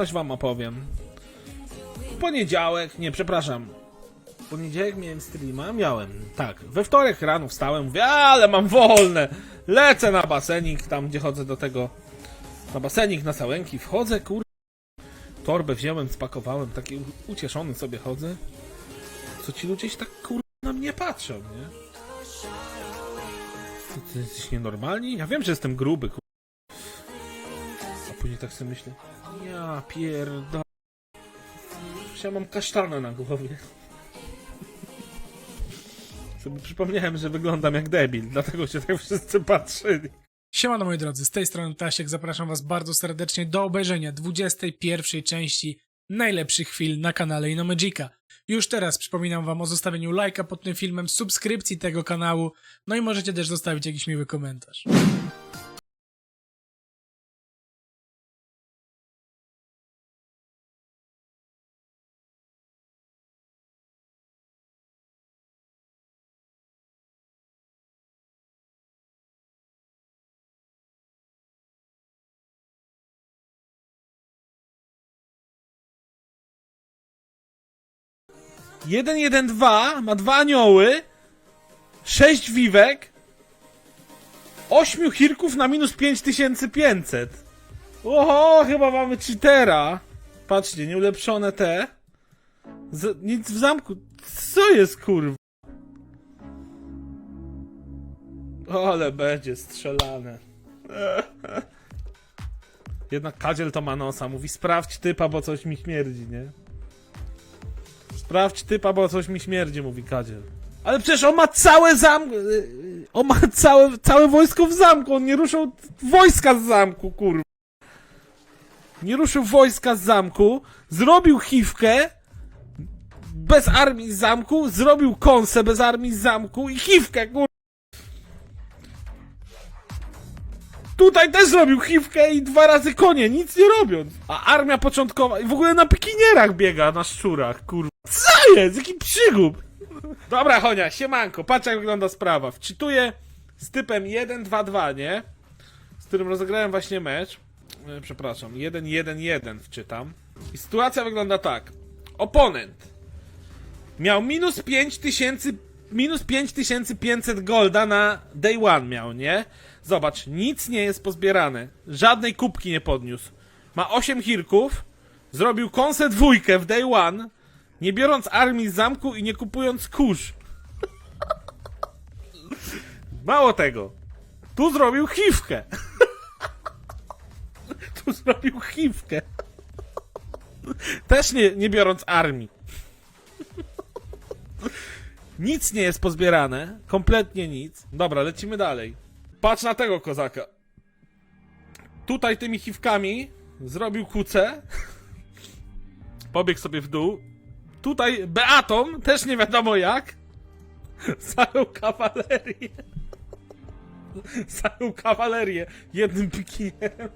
coś wam opowiem. W poniedziałek, nie, przepraszam. W poniedziałek miałem streama, miałem, tak. We wtorek rano wstałem, mówię, ale mam wolne. Lecę na basenik, tam gdzie chodzę do tego, na basenik, na sałenki, wchodzę, kur... Torbę wziąłem, spakowałem, taki ucieszony sobie chodzę. Co ci ludzie się tak kur... na mnie patrzą, nie? Ty, ty jesteś nienormalni? Ja wiem, że jestem gruby, kur... A później tak sobie myślę, ja. Przecież ja mam kasztanę na głowie. Sobie przypomniałem, że wyglądam jak debil, dlatego się tak wszyscy patrzyli. Siemano moi drodzy, z tej strony Tasiek, zapraszam was bardzo serdecznie do obejrzenia 21 części najlepszych chwil na kanale Inomagika. Już teraz przypominam wam o zostawieniu lajka pod tym filmem, subskrypcji tego kanału, no i możecie też zostawić jakiś miły komentarz. Jeden, jeden, dwa, ma dwa anioły, sześć wiwek, ośmiu hirków na minus 5500. Oho, chyba mamy cheatera. Patrzcie, nieulepszone te. Z, nic w zamku. Co jest kurwa? Ale będzie strzelane. Jednak kadziel to ma nosa. Mówi sprawdź typa, bo coś mi śmierdzi, nie? Sprawdź typa, bo coś mi śmierdzi, mówi Kadziel. Ale przecież on ma całe zamk... yy, On ma całe, całe wojsko w zamku, on nie ruszył wojska z zamku, kurwa. Nie ruszył wojska z zamku, zrobił chiwkę bez armii z zamku, zrobił kąsę bez armii z zamku i chiwkę, kurwa. Tutaj też zrobił chiwkę i dwa razy konie, nic nie robiąc. A armia początkowa i w ogóle na pikinierach biega, na szczurach, kurwa. Co jest? Jaki przygub? Dobra, Honia, siemanko, patrz jak wygląda sprawa. Wczytuję z typem 1-2-2, nie? Z którym rozegrałem właśnie mecz. E, Przepraszam, 1-1-1 wczytam. I sytuacja wygląda tak. Oponent miał minus 5000 minus 5500 golda na day one miał, nie? Zobacz, nic nie jest pozbierane. Żadnej kubki nie podniósł. Ma 8 hirków, zrobił kąsę dwójkę w day one, nie biorąc armii z zamku i nie kupując kurz. Mało tego. Tu zrobił chiwkę. tu zrobił chiwkę. Też nie, nie biorąc armii. Nic nie jest pozbierane. Kompletnie nic. Dobra, lecimy dalej. Patrz na tego kozaka. Tutaj tymi chiwkami zrobił kucę. Pobiegł sobie w dół. Tutaj Beatą, też nie wiadomo jak. Zajął kawalerię. Zajął kawalerię jednym pikinierem.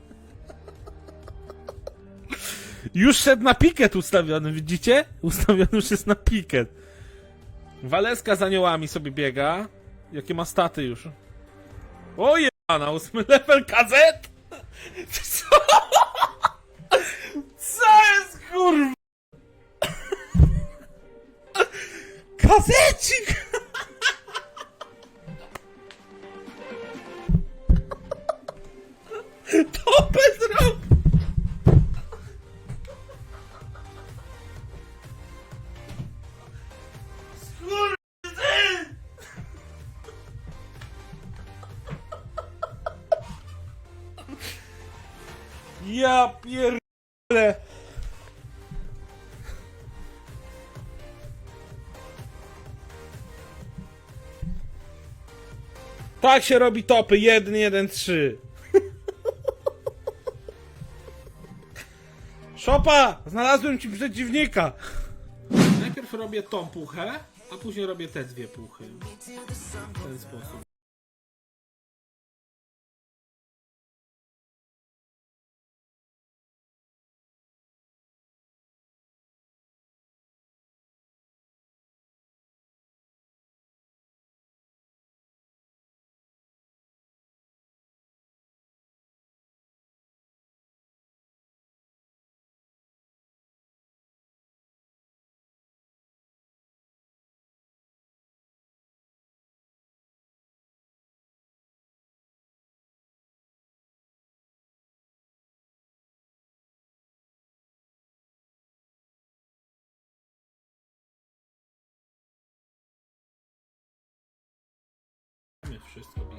Już szedł na piket ustawiony, widzicie? Ustawiony już jest na piket. Waleska z aniołami sobie biega. Jakie ma staty już? O jebana, ósmy level? Co? Co Ja pierdolę. Tak się robi topy 1, 1, 3. Szopa! Znalazłem ci przeciwnika! Najpierw robię tą puchę, a później robię te dwie puchy. W ten sposób. Wszystko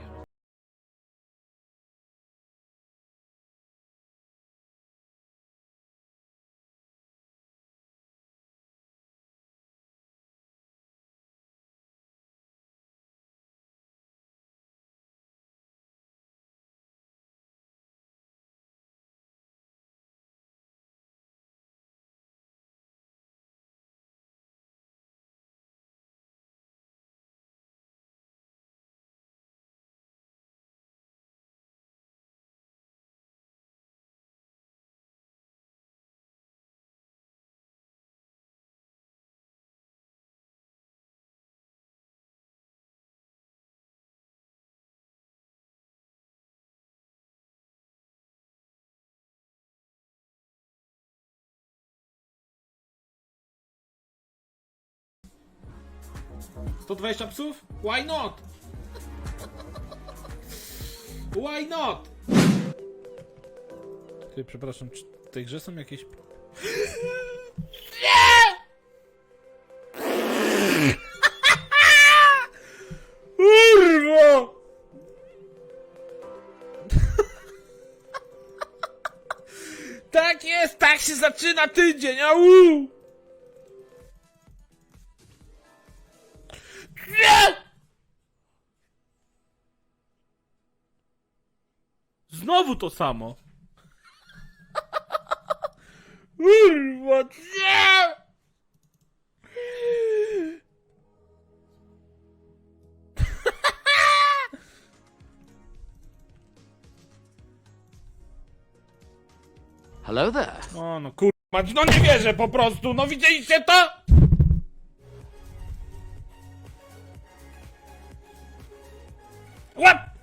bijemy. Sto dwadzieścia psów? Why not? Why not? Ty, przepraszam, czy w tej grze są jakieś... Kurwa! Tak jest, tak się zaczyna tydzień, au! Znowu to samo. Kurwa, nie! Hello there. O no kurwa, no nie wierzę po prostu, no widzieliście to? What?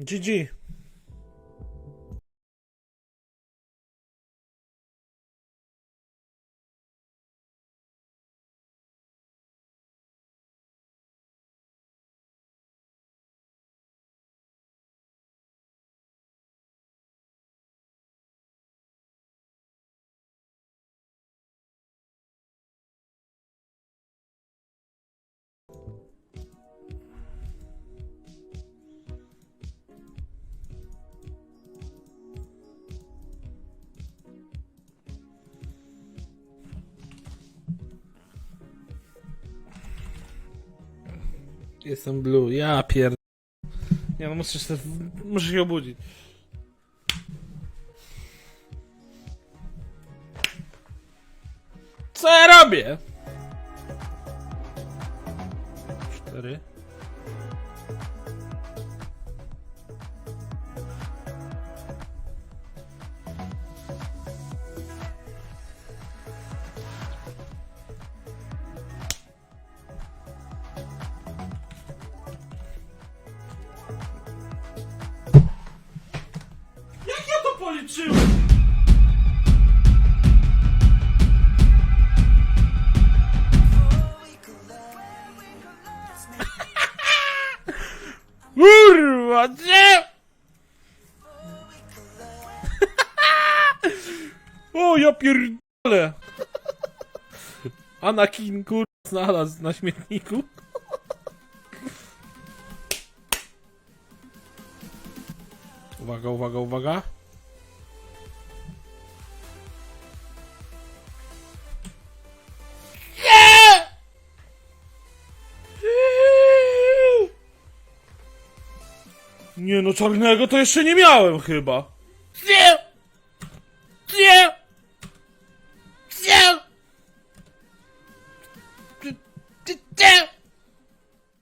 GG. Jestem blue, ja pier... Nie no, muszę się, muszę się obudzić. Co ja robię? Cztery. skończyło! Kurwa, nie! o, ja pierdolę! Anakin, kurwa, znalazł na śmietniku. Uwaga, uwaga, uwaga. Nie no, czarnego to jeszcze nie miałem chyba.